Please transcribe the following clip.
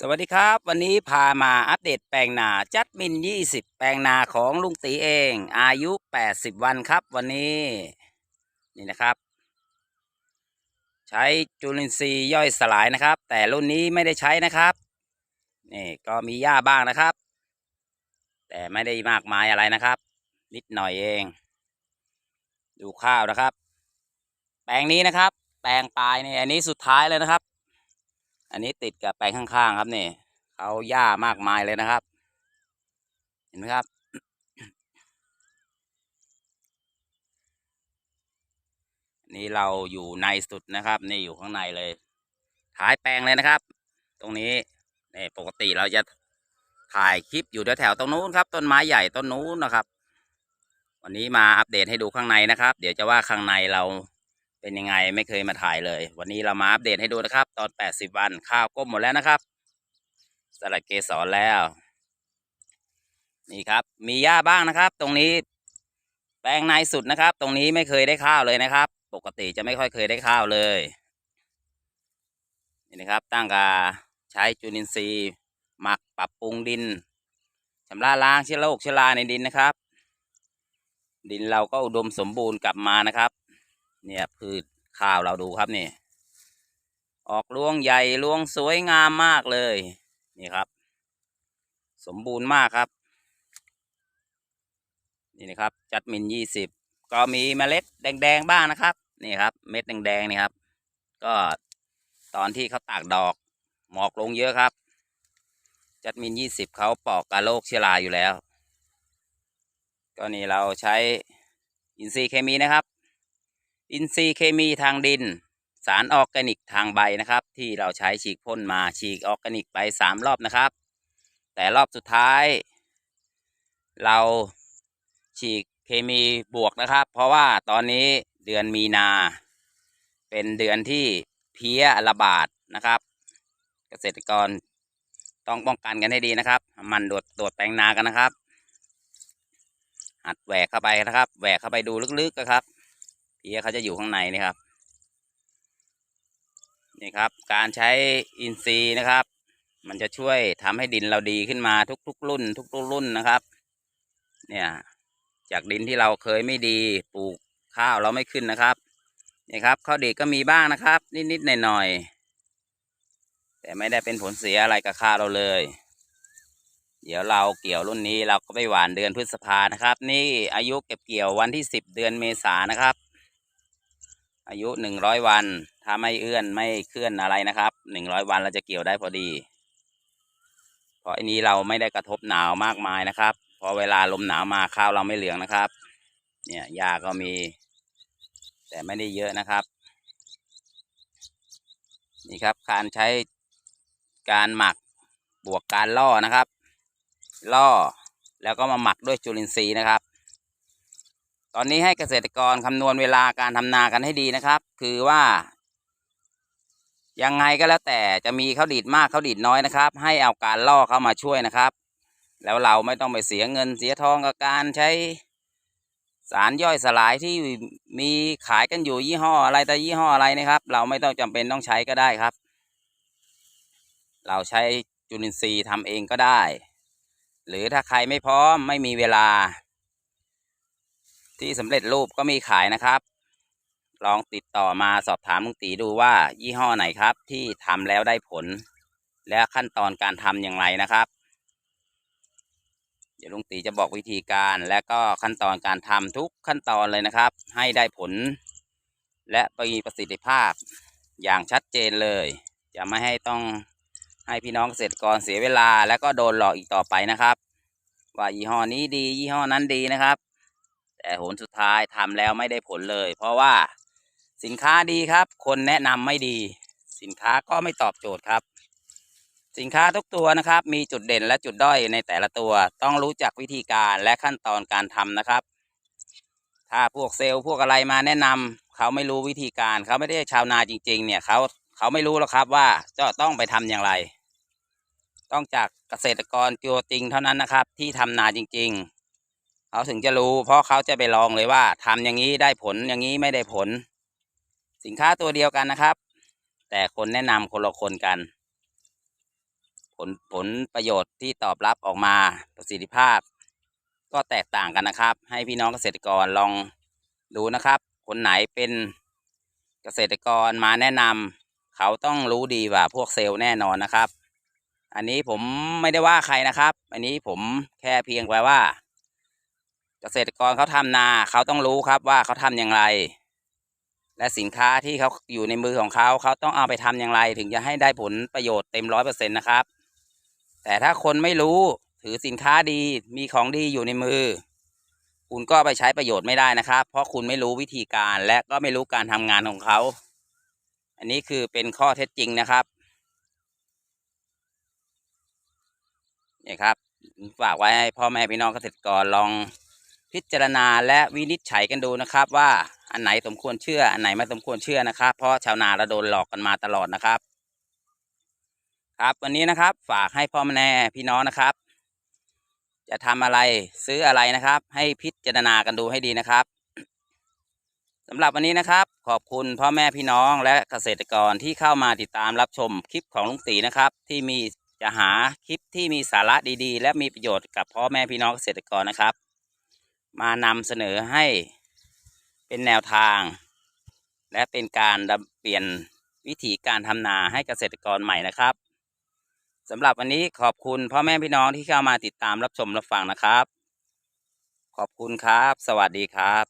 สวัสดีครับ วันนี้พามาอัปเดตแปลงนาจัดมิน 20 แปลงนาของลุงตีเอง อายุ 80 วันครับ วันนี้ นี่นะครับ ใช้จุลินทรีย์ย่อยสลายนะครับ แต่รุ่นนี้ไม่ได้ใช้นะครับ นี่ก็มีหญ้าบ้างนะครับ แต่ไม่ได้มากมายอะไรนะครับ นิดหน่อยเอง ดูข้าวนะครับ แปลงนี้นะครับ แปลงปลายนี่อันนี้สุดท้ายเลยนะครับ อันนี้ติดกับแปลงข้างๆครับนี่เขาหญ้ามากมายเลยนะครับ เห็นไหมครับ นี่เราอยู่ในสุดนะครับ นี่อยู่ข้างในเลย ท้ายแปลงเลยนะครับ ตรงนี้นี่ปกติเราจะถ่ายคลิปอยู่แถวๆตรงนู้นครับ ต้นไม้ใหญ่ต้นนู้นนะครับ วันนี้มาอัปเดตให้ดูข้างในนะครับ เดี๋ยวจะว่าข้างในเรา เป็นยังไงไม่เคยมาถ่ายเลย วันนี้เรามาอัปเดตให้ดูนะครับ ตอน 80 วันข้าวก้มหมดแล้วนะครับ สลัดเกสรแล้ว นี่ครับ มีหญ้าบ้างนะครับ ตรงนี้ แปลงในสุดนะครับ ตรงนี้ไม่เคยได้ข้าวเลยนะครับ ปกติจะไม่ค่อยเคยได้ข้าวเลยนี่นะครับ ตั้งกาใช้จุลินทรีย์หมักปรับปรุงดินชำระล้างเชื้อโรคเชื้อราในดินนะครับ ดินเราก็อุดมสมบูรณ์กลับมานะครับ เนี่ยพืชข้าวเราดูครับนี่ ออกรวงใหญ่รวงสวยงามมากเลย นี่ครับ สมบูรณ์มากครับ นี่นะครับ จัดมินยี่สิบก็มีเมล็ดแดงๆบ้างนะครับ นี่ครับ เม็ดแดงๆนี่ครับ ก็ตอนที่เขาตากดอก หมอกลงเยอะครับ จัดมินยี่สิบเขาปอกกาโรคเชื้อราอยู่แล้ว ก็นี่เราใช้อินทรีย์เคมีนะครับ อินทรีย์เคมีทางดิน สารออร์แกนิกทางใบนะครับ ที่เราใช้ฉีกพ่นมาฉีกออร์แกนิกไปสามรอบนะครับ แต่รอบสุดท้าย เราฉีกเคมีบวกนะครับ เพราะว่าตอนนี้เดือนมีนา เป็นเดือนที่เพี้ยระบาดนะครับ เกษตรกรต้องป้องกันกันให้ดีนะครับ มันตรวจตรวจแปลงนากันนะครับหัดแหวกเข้าไปนะครับ แหวกเข้าไปดูลึกๆนะครับ เพี้ยเขาจะอยู่ข้างในนี่ครับ นี่ครับ การใช้อินทรีย์นะครับ มันจะช่วยทำให้ดินเราดีขึ้นมาทุกๆรุ่น ทุกๆรุ่นนะครับ เนี่ย จากดินที่เราเคยไม่ดีปลูกข้าวเราไม่ขึ้นนะครับนี่ครับข้าวดีก็มีบ้างนะครับ นิดๆหน่อยๆแต่ไม่ได้เป็นผลเสียอะไรกับข้าวเราเลยเดี๋ยวเราเกี่ยวรุ่นนี้เราก็ไปหวานเดือนพฤษภานะครับ นี่อายุเก็บเกี่ยววันที่สิบเดือนเมษานะครับ อายุหนึ่งร้อยวัน ถ้าไม่เอื้อนไม่เคลื่อนอะไรนะครับหนึ่งร้อยวันเราจะเกี่ยวได้พอดี เพราะอันนี้เราไม่ได้กระทบหนาวมากมายนะครับ พอเวลาลมหนาวมาข้าวเราไม่เหลืองนะครับ เนี่ยหญ้าก็มี แต่ไม่ได้เยอะนะครับ นี่ครับการใช้การหมักบวกการล่อนะครับ ล่อแล้วก็มาหมักด้วยจุลินทรีย์นะครับ อนนี้ให้เกษตรกรคำนวณเวลาการทำนากันให้ดีนะครับ คือว่า ยังไงก็แล้วแต่จะมีข้าวดีดมากข้าวดีดน้อยนะครับ ให้เอาการล่อเข้ามาช่วยนะครับ แล้วเราไม่ต้องไปเสียเงินเสียทองกับการใช้ สารย่อยสลายที่มีขายกันอยู่ยี่ห้ออะไรแต่ยี่ห้ออะไรนะครับ เราไม่ต้องจำเป็นต้องใช้ก็ได้ครับ เราใช้จุลินทรีย์ทำเองก็ได้ หรือถ้าใครไม่พร้อมไม่มีเวลา ที่สำเร็จรูปก็มีขายนะครับ ลองติดต่อมาสอบถามลุงตีดูว่ายี่ห้อไหนครับ ที่ทำแล้วได้ผล และขั้นตอนการทำอย่างไรนะครับ เดี๋ยวลุงตีจะบอกวิธีการและก็ขั้นตอนการทำทุกขั้นตอนเลยนะครับ ให้ได้ผล และมีประสิทธิภาพอย่างชัดเจนเลย จะไม่ให้ต้องให้พี่น้องเกษตรกรเสียเวลา และก็โดนหลอกอีกต่อไปนะครับ ว่ายี่ห้อนี้ดียี่ห้อนั้นดีนะครับ แต่ผลสุดท้ายทำแล้วไม่ได้ผลเลย เพราะว่าสินค้าดีครับ คนแนะนำไม่ดี สินค้าก็ไม่ตอบโจทย์ครับ สินค้าทุกตัวนะครับ มีจุดเด่นและจุดด้อยในแต่ละตัว ต้องรู้จักวิธีการและขั้นตอนการทำนะครับ ถ้าพวกเซลล์พวกอะไรมาแนะนำเขาไม่รู้วิธีการเขาไม่ได้ชาวนาจริง ๆ เนี่ยเขาเขาไม่รู้หรอกครับว่าจะต้องไปทำอย่างไร ต้องจากเกษตรกรตัวจริงเท่านั้นนะครับ ที่ทำนาจริง ๆ เขาถึงจะรู้ เพราะเขาจะไปลองเลยว่าทำอย่างนี้ได้ผลอย่างนี้ไม่ได้ผล สินค้าตัวเดียวกันนะครับ แต่คนแนะนำคนละคนกัน ผลผลประโยชน์ที่ตอบรับออกมาประสิทธิภาพ ก็แตกต่างกันนะครับ ให้พี่น้องเกษตรกรลองดูนะครับ คนไหนเป็นเกษตรกรมาแนะนำเขาต้องรู้ดีกว่าพวกเซลล์แน่นอนนะครับ อันนี้ผมไม่ได้ว่าใครนะครับ อันนี้ผมแค่เพียงไว้ว่า เกษตรกรเขาทำนาเขาต้องรู้ครับว่าเขาทำอย่างไร และสินค้าที่เขาอยู่ในมือของเขาเขาต้องเอาไปทำอย่างไร ถึงจะให้ได้ผลประโยชน์เต็มร้อยเปอร์เซ็นต์นะครับ แต่ถ้าคนไม่รู้ถือสินค้าดีมีของดีอยู่ในมือ คุณก็ไปใช้ประโยชน์ไม่ได้นะครับ เพราะคุณไม่รู้วิธีการและก็ไม่รู้การทำงานของเขา อันนี้คือเป็นข้อเท็จจริงนะครับนี่ครับฝากไว้ให้พ่อแม่พี่น้องเกษตรกรลอง พิจารณาและวินิจฉัยกันดูนะครับ ว่าอันไหนสมควรเชื่อ อันไหนไม่สมควรเชื่อนะครับ เพราะชาวนาเราโดนหลอกกันมาตลอดนะครับ ครับวันนี้นะครับฝากให้พ่อแม่พี่น้องนะครับ จะทำอะไรซื้ออะไรนะครับ ให้พิจารณากันดูให้ดีนะครับสำหรับวันนี้นะครับ ขอบคุณพ่อแม่พี่น้องและเกษตรกรที่เข้ามาติดตามรับชมคลิปของลุงตีนะครับ ที่มีจะหาคลิปที่มีสาระดีๆ และมีประโยชน์กับพ่อแม่พี่น้องเกษตรกรนะครับ มานำเสนอให้เป็นแนวทาง และเป็นการเปลี่ยนวิธีการทำนาให้เกษตรกรใหม่นะครับสำหรับวันนี้ขอบคุณพ่อแม่พี่น้องที่เข้ามาติดตามรับชมรับฟังนะครับ ขอบคุณครับ สวัสดีครับ